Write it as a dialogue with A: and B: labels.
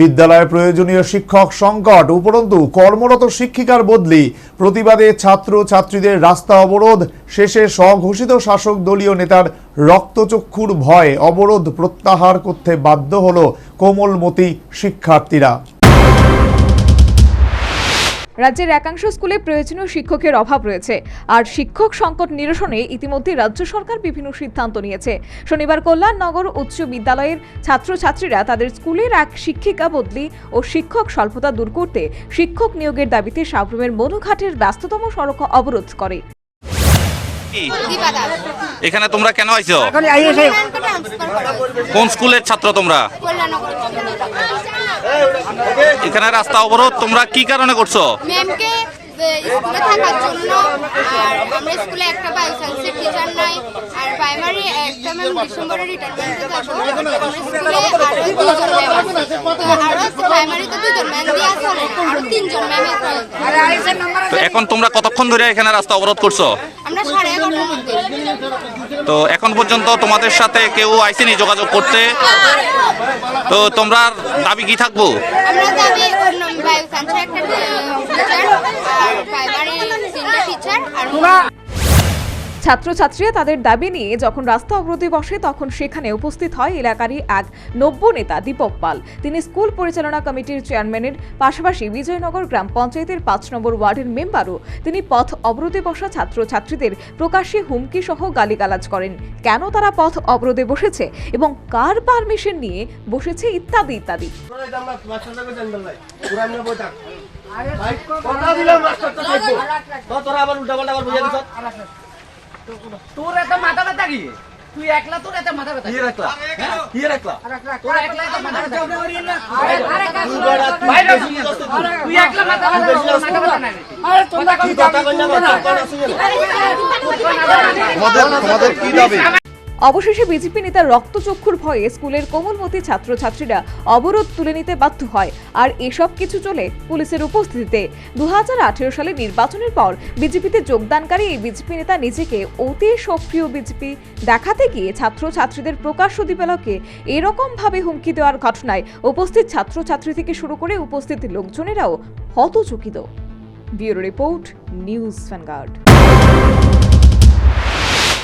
A: বিদ্যালয়ে প্রয়োজনীয় শিক্ষক সংকট, উপরন্তু কর্মরত শিক্ষিকার বদলি, প্রতিবাদে ছাত্র ছাত্রীদের রাস্তা অবরোধ, শেষে স্বঘোষিত শাসক দলীয় নেতার রক্তচক্ষুর ভয়ে, অবরোধ প্রত্যাহার করতে বাধ্য হল কোমলমতি শিক্ষার্থীরা।
B: রাজ্যের একাংশ স্কুলে প্রয়োজনীয় শিক্ষকের অভাব রয়েছে। আর শিক্ষক সংকট নিরসনে ইতিমধ্যে রাজ্য সরকার বিভিন্ন সিদ্ধান্ত নিয়েছে। শনিবার কল্যাণনগর উচ্চ বিদ্যালয়ের ছাত্রছাত্রীরা তাদের স্কুলের এক শিক্ষিকা বদলি ও শিক্ষক স্বল্পতা দূর করতে শিক্ষক নিয়োগের দাবিতে সাবরুমের মনুঘাটের ব্যস্ততম সড়ক অবরোধ করে।
C: এখানে তোমরা কেন আইছো? কোন স্কুলের ছাত্র তোমরা? এখানে রাস্তা অবরোধ তোমরা কি কারণে করছ?
D: ম্যামকে স্কুলে থাকার জন্য আর আমরা স্কুলে একটা বায়ো সায়েন্সের টিচার নাই আর প্রাইমারি একটা ম্যাম ডিসেম্বরে রিটায়ারমেন্টে থাকব স্কুলে আরও দুজন ম্যাম আছে। তো প্রাইমারিতে দুজন ম্যাম দিয়ে আছে আরও তিনজন ম্যামের প্রয়োজন
C: তো এখন তোমরা কতক্ষণ ধরে এখানে রাস্তা অবরোধ করছ?
D: আমরা সাড়ে এগারোটার মধ্যে।
C: তো এখন পর্যন্ত তোমাদের সাথে কেউ আইসেনি যোগাযোগ করতে। তো তোমরা দাবি কি থাকব?
D: প্রাইমারি তিনটা টিচার আর
B: ছাত্রছাত্রীরা তাদের দাবি নিয়ে যখন রাস্তা অবরোধে বসে, তখন সেখানে উপস্থিত হয় এলাকারই এক নব্য নেতা দীপক পাল। তিনি স্কুল পরিচালনা কমিটির চেয়ারম্যানের পাশাপাশি বিজয়নগর গ্রাম পঞ্চায়েতের পাঁচ নম্বর ওয়ার্ডের মেম্বারও। তিনি পথ অবরোধে বসা ছাত্রছাত্রীদের প্রকাশ্যে হুমকি সহ গালিগালাজ করেন। কেন তারা পথ অবরোধে বসেছে এবং কার পারমিশন নিয়ে বসেছে ইত্যাদি ইত্যাদি?
E: কথা দিলাম মাস্টারটা দেখব তো তোরা আবার উল্টা পাল্টা আবার দিছ
F: তোর এত মাথা ব্যথা কি? তুই একলা তোর এত মাথা ব্যথা
E: কি? রাখলা? কি রাখলা?
F: তোর একলা এত মাথা ব্যথা
E: আরে তুই
F: বাইরে
E: তুই।
F: তুই। একলা মাথা ব্যথা তোর মাথা ব্যথা নাই
E: কি কথা কই না কথা
G: তোমাদের তোমাদের কি দাবি?
B: অবশেষে বিজেপি নেতার রক্তচক্ষুর ভয়ে স্কুলের কোমলমতি ছাত্রছাত্রীরা অবরোধ তুলে নিতে বাধ্য হয়। আর এসব কিছু চলে পুলিশের উপস্থিতিতে। দু হাজার আঠেরো সালে নির্বাচনের পর বিজেপিতে যোগদানকারী এই বিজেপি নেতা নিজেকে অতি সক্রিয় বিজেপি দেখাতে গিয়ে ছাত্রছাত্রীদের প্রকাশ্য দিবালকে এরকম ভাবে হুমকি দেওয়ার ঘটনায় উপস্থিত ছাত্রছাত্রী থেকে শুরু করে উপস্থিত লোকজনেরাও হতচকিত। Bureau report, news vanguard